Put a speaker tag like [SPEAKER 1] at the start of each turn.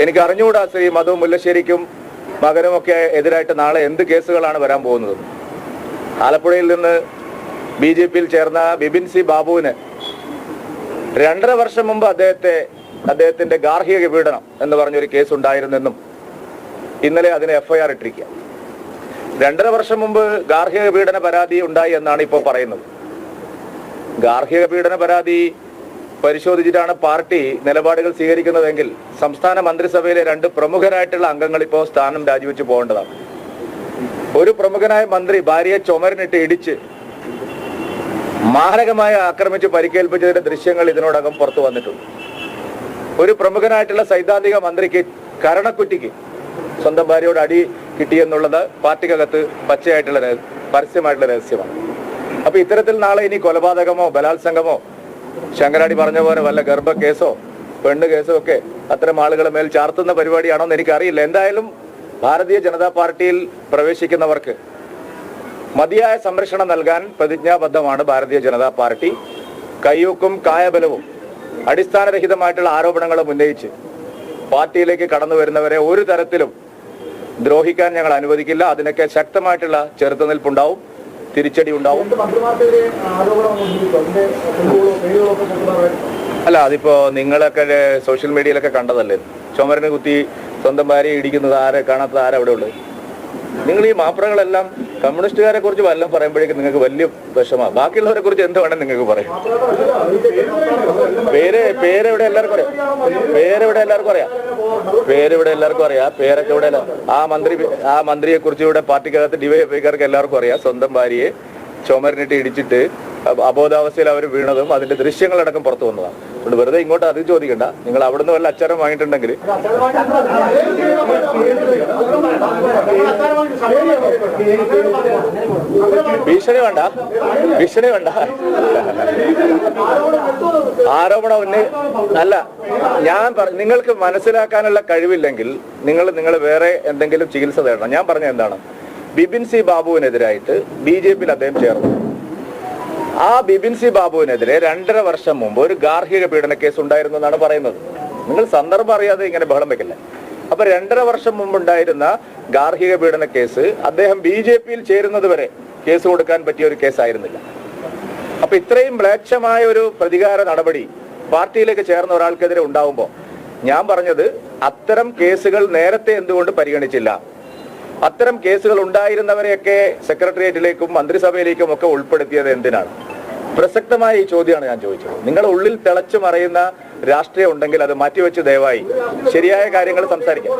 [SPEAKER 1] എനിക്ക് അറിഞ്ഞുകൂടാ ശ്രീ മധു മുല്ലശ്ശേരിക്കും മകനുമൊക്കെ എതിരായിട്ട് നാളെ എന്ത് കേസുകളാണ് വരാൻ പോകുന്നത്? ആലപ്പുഴയിൽ നിന്ന് ബി ജെ പിയിൽ ചേർന്ന ബിപിൻ സി ബാബുവിന് രണ്ടര വർഷം മുമ്പ് അദ്ദേഹത്തെ അദ്ദേഹത്തിന്റെ ഗാർഹിക പീഡനം എന്ന് പറഞ്ഞൊരു കേസ് ഉണ്ടായിരുന്നെന്നും ഇന്നലെ അതിന് എഫ്ഐആർ ഇട്ടിരിക്കുക. രണ്ടര വർഷം മുമ്പ് ഗാർഹിക പീഡന പരാതി ഉണ്ടായി എന്നാണ് ഇപ്പോൾ പറയുന്നത്. ഗാർഹിക പീഡന പരാതി പരിശോധിച്ചിട്ടാണ് പാർട്ടി നിലപാടുകൾ സ്വീകരിക്കുന്നതെങ്കിൽ സംസ്ഥാന മന്ത്രിസഭയിലെ രണ്ട് പ്രമുഖരായിട്ടുള്ള അംഗങ്ങൾ ഇപ്പോൾ സ്ഥാനം രാജിവെച്ച് പോകേണ്ടതാണ്. ഒരു പ്രമുഖനായ മന്ത്രി ഭാര്യയെ ചുമരിനിട്ട് ഇടിച്ച് മാരകമായി ആക്രമിച്ച് പരിക്കേൽപ്പിച്ചതിന്റെ ദൃശ്യങ്ങൾ ഇതിനോടകം പുറത്തു വന്നിട്ടുണ്ട്. ഒരു പ്രമുഖനായിട്ടുള്ള സൈദ്ധാന്തിക മന്ത്രിക്ക് കരണക്കുറ്റിക്ക് സ്വന്തം ഭാര്യയോട് അടി കിട്ടിയെന്നുള്ളത് പാർട്ടിക്കകത്ത് പച്ചയായിട്ടുള്ള പരസ്യമായിട്ടുള്ള രഹസ്യമാണ്. അപ്പൊ ഇത്തരത്തിൽ നാളെ ഇനി കൊലപാതകമോ ബലാത്സംഗമോ ശങ്കരാടി പറഞ്ഞ പോലെ വല്ല ഗർഭ കേസോ പെണ്ണ് കേസോ ഒക്കെ അത്തരം ആളുകളെ മേൽ ചാർത്തുന്ന പരിപാടിയാണോ എന്ന് എനിക്കറിയില്ല. എന്തായാലും ഭാരതീയ ജനതാ പാർട്ടിയിൽ പ്രവേശിക്കുന്നവർക്ക് മതിയായ സംരക്ഷണം നൽകാൻ പ്രതിജ്ഞാബദ്ധമാണ് ഭാരതീയ ജനതാ പാർട്ടി. കയ്യൂക്കും കായബലവും അടിസ്ഥാനരഹിതമായിട്ടുള്ള ആരോപണങ്ങളും ഉന്നയിച്ച് പാർട്ടിയിലേക്ക് കടന്നു വരുന്നവരെ ഒരു തരത്തിലും ദ്രോഹിക്കാൻ ഞങ്ങൾ അനുവദിക്കില്ല. അതിനൊക്കെ ശക്തമായിട്ടുള്ള ചെറുത്തുനിൽപ്പുണ്ടാവും. തിരിച്ചടി ഉണ്ടാവും. അല്ല അതിപ്പോ നിങ്ങളൊക്കെ സോഷ്യൽ മീഡിയയിലൊക്കെ കണ്ടതല്ലേ? ചുമരനെ കുത്തി സ്വന്തം ഭാര്യ ഇടിക്കുന്നത് ആരെ കാണാത്തത് ആരവിടെ അവിടെ ഉള്ളത്? നിങ്ങൾ ഈ മാപ്രകളെല്ലാം കമ്മ്യൂണിസ്റ്റുകാരെ കുറിച്ച് വല്ലതും പറയുമ്പോഴേക്കും നിങ്ങൾക്ക് വലിയ വിഷമമാണ് ബാക്കിയുള്ളവരെ കുറിച്ച് എന്ത് വേണം നിങ്ങൾക്ക് പറയാം പേര് പേരെവിടെ എല്ലാവർക്കും അറിയാം? പേരെവിടെ എല്ലാവർക്കും അറിയാം? പേര് ഇവിടെ എല്ലാവർക്കും അറിയാം. പേരൊക്കെ ഇവിടെ ആ മന്ത്രി ആ മന്ത്രിയെ കുറിച്ച് ഇവിടെ പാർട്ടിക്കകത്ത് ഡിവൈഎഫ്ഐക്കാർക്ക് എല്ലാവർക്കും അറിയാം. സ്വന്തം ഭാര്യയെ ചുമരിനിട്ട് ഇടിച്ചിട്ട് അബ- അബോധാവസ്ഥയിൽ അവർ വീണതും അതിന്റെ ദൃശ്യങ്ങളടക്കം പുറത്തു വന്നതാണ്. അതുകൊണ്ട് വെറുതെ ഇങ്ങോട്ട് അത് ചോദിക്കണ്ട. നിങ്ങൾ അവിടുന്ന് വല്ല അച്ചാരം വാങ്ങിയിട്ടുണ്ടെങ്കിൽ ഭീഷണി വേണ്ട. ഭീഷണി വേണ്ട. ആരോപണം ഉന്നയി അല്ല ഞാൻ നിങ്ങൾക്ക് മനസ്സിലാക്കാനുള്ള കഴിവില്ലെങ്കിൽ നിങ്ങൾ നിങ്ങൾ വേറെ എന്തെങ്കിലും ചികിത്സ തേടണം. ഞാൻ പറഞ്ഞ എന്താണ്? ബിപിൻ സി ബാബുവിനെതിരായിട്ട് ബി ജെ പിയിൽ അദ്ദേഹം ചേർന്നു. ആ ബിപിൻ സി ബാബുവിനെതിരെ രണ്ടര വർഷം മുമ്പ് ഒരു ഗാർഹിക പീഡന കേസ് ഉണ്ടായിരുന്നു എന്നാണ് പറയുന്നത്. നിങ്ങൾ സന്ദർഭം അറിയാതെ ഇങ്ങനെ ബഹളം വെക്കില്ല. അപ്പൊ രണ്ടര വർഷം മുമ്പുണ്ടായിരുന്ന ഗാർഹിക പീഡന കേസ് അദ്ദേഹം ബി ജെ പിയിൽ ചേരുന്നത് വരെ കേസ് കൊടുക്കാൻ പറ്റിയ ഒരു കേസായിരുന്നില്ല. അപ്പൊ ഇത്രയും മ്ലേച്ഛമായ ഒരു പ്രതികാര നടപടി പാർട്ടിയിലേക്ക് ചേർന്ന ഒരാൾക്കെതിരെ ഉണ്ടാവുമ്പോൾ ഞാൻ പറഞ്ഞത് അത്തരം കേസുകൾ നേരത്തെ എന്തുകൊണ്ട് പരിഗണിച്ചില്ല? അത്തരം കേസുകൾ ഉണ്ടായിരുന്നവരെയൊക്കെ സെക്രട്ടേറിയറ്റിലേക്കും മന്ത്രിസഭയിലേക്കും ഒക്കെ ഉൾപ്പെടുത്തിയത് എന്തിനാണ്? പ്രസക്തമായ ഈ ചോദ്യമാണ് ഞാൻ ചോദിച്ചത്. നിങ്ങളുടെ ഉള്ളിൽ തിളച്ചു മറയുന്ന രാഷ്ട്രീയം ഉണ്ടെങ്കിൽ അത് മാറ്റിവെച്ച് ദയവായി ശരിയായ കാര്യങ്ങൾ സംസാരിക്കാം.